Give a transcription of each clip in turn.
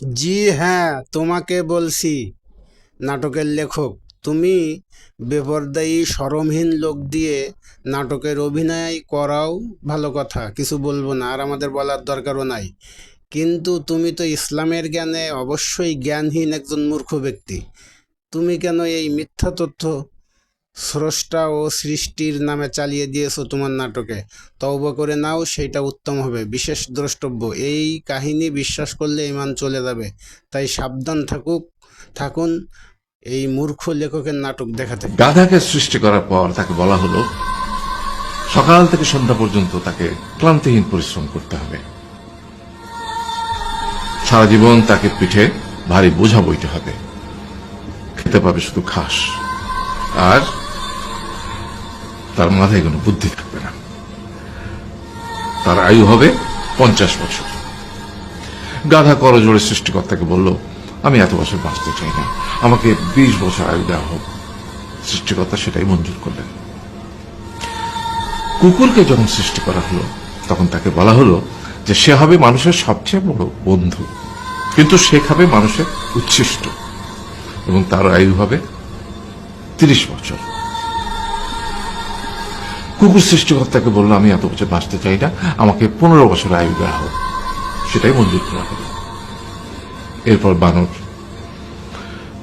জি হ্যাঁ তোমাকে বলছি। নাটকের লেখক, তুমি বেপরদায়ী, শরমহীন লোক দিয়ে নাটকের অভিনয় করাও ভালো কথা, কিছু বলব না, আর আমাদের বলার দরকারও নাই। কিন্তু তুমি তো ইসলামের জ্ঞানে অবশ্যই জ্ঞানহীন একজন মূর্খ ব্যক্তি। তুমি কেন এই মিথ্যা তথ্য স্রষ্টা ও সৃষ্টির নামে চালিয়ে দিয়েছ তোমার নাটকে। তওবা করে নাও, সেইটা উত্তম হবে। বিশেষ দ্রষ্টব্য, এই কাহিনী বিশ্বাস করলে ইমান চলে যাবে। তাই সাবধান থাকুক, থাকুন, এই মূর্খ লেখকের নাটক দেখাতে। গাধাকে সৃষ্টি করার পর তাকে বলা হলো, সকাল থেকে সন্ধ্যা পর্যন্ত তাকে ক্লান্তিহীন পরিশ্রম করতে হবে। সারা জীবন তাকে পিঠে ভারী বোঝা বইতে হবে। খেতে পাবে শুধু ঘাস। আর তার মাথায় কোনো বুদ্ধি থাকবে না। তার আয়ু হবে পঞ্চাশ বছর। গাধা করজোড়ে সৃষ্টিকর্তাকে বলল, আমি এত বছর বাঁচতে চাই না। আমাকে বিশ বছর আয়ু দেওয়া হোক। সৃষ্টিকর্তা সেটাই মঞ্জুর করলেন। কুকুরকে যখন সৃষ্টি করা হলো, তখন তাকে বলা হলো যে সে হবে মানুষের সবচেয়ে বড় বন্ধু। কিন্তু সে খাবে মানুষের উচ্ছিষ্ট। এবং তার আয়ু হবে তিরিশ বছর। কুকুর সৃষ্টিকর্তাকে বলল, আমি এত বছর বাঁচতে চাই না, আমাকে পনেরো বছর আয়ু দেওয়া হোক। সেটাই মঞ্জুর করা হলো। এরপর বানর।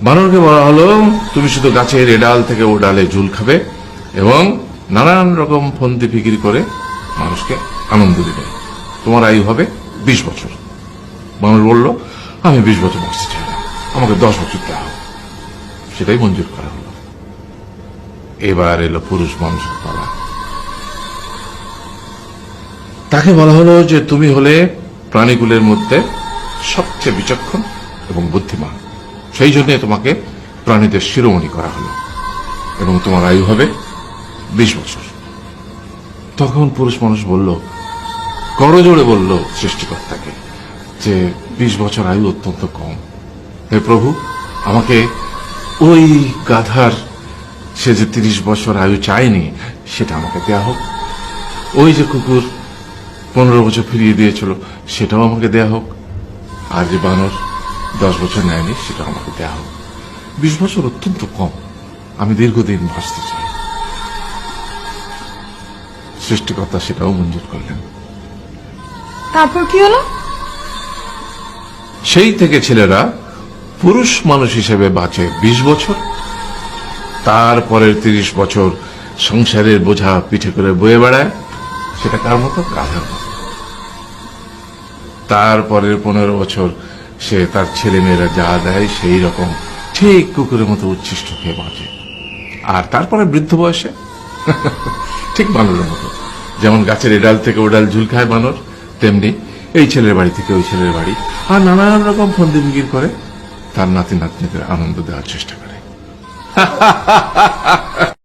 বানরকে বলা হলো, তুমি শুধু গাছের এ ডাল থেকে ও ডালে ঝুল খাবে এবং নানান রকম ফন্দি ফিকির করে মানুষকে আনন্দ দিবে। তোমার আয়ু হবে বিশ বছর। বানর বলল, আমি বিশ বছর বাঁচতে চাই না, আমাকে দশ বছর দেওয়া হোক। সেটাই মঞ্জুর করা হলো। এবার এলো পুরুষ মানুষের পালা তাকে বলা হলো যে তুমি হলে প্রাণীগুলোর মধ্যে সবচেয়ে বিচক্ষণ এবং বুদ্ধিমান। সেই জন্য তোমাকে প্রাণীদের শিরোমণি করা হলো এবং তোমার আয়ু হবে বিশ বছর। তখন পুরুষ মানুষ বলল, করজোড়ে বলল সৃষ্টিকর্তাকে যে বিশ বছর আয়ু অত্যন্ত কম। হে প্রভু, আমাকে ওই গাধার সে যে তিরিশ বছর আয়ু চায়নি, সেটা আমাকে দেয়া হোক। ওই যে কুকুর পনেরো বছর ফিরিয়ে দিয়েছিল সেটাও আমাকে দেয়া হোক। আর যে বানর দশ বছর নেয়নি সেটা আমাকে দেয়া হোক। বিশ বছর অত্যন্ত কম। আমি দীর্ঘদিন ভাসতে চাই। সৃষ্টিকর্তা সেটাও মঞ্জুর করলেন। তারপর কি হলো? সেই থেকে ছেলেরা পুরুষ মানুষ হিসেবে বাঁচে বিশ বছর। তারপরের তিরিশ বছর সংসারের বোঝা পিঠে করে বয়ে বেড়ায়। সেটা কার মতো? গাধার মতো। তারপরের পনেরো বছর সে তার ছেলে মেয়েরা যা দেয় সেই রকম ঠিক কুকুরের মতো উচ্ছিষ্ট খেয়ে বাঁচে। আর তারপরে বৃদ্ধ বয়সে? ঠিক বানরের মতো। যেমন গাছের এডাল থেকে ওডাল ঝুল খায় বানর, তেমনি এই ছেলের বাড়ি থেকে ওই ছেলের বাড়ি। আর নানান রকম ফন্দি করে তার নাতি নাতনিদের আনন্দ দেওয়ার চেষ্টা করে।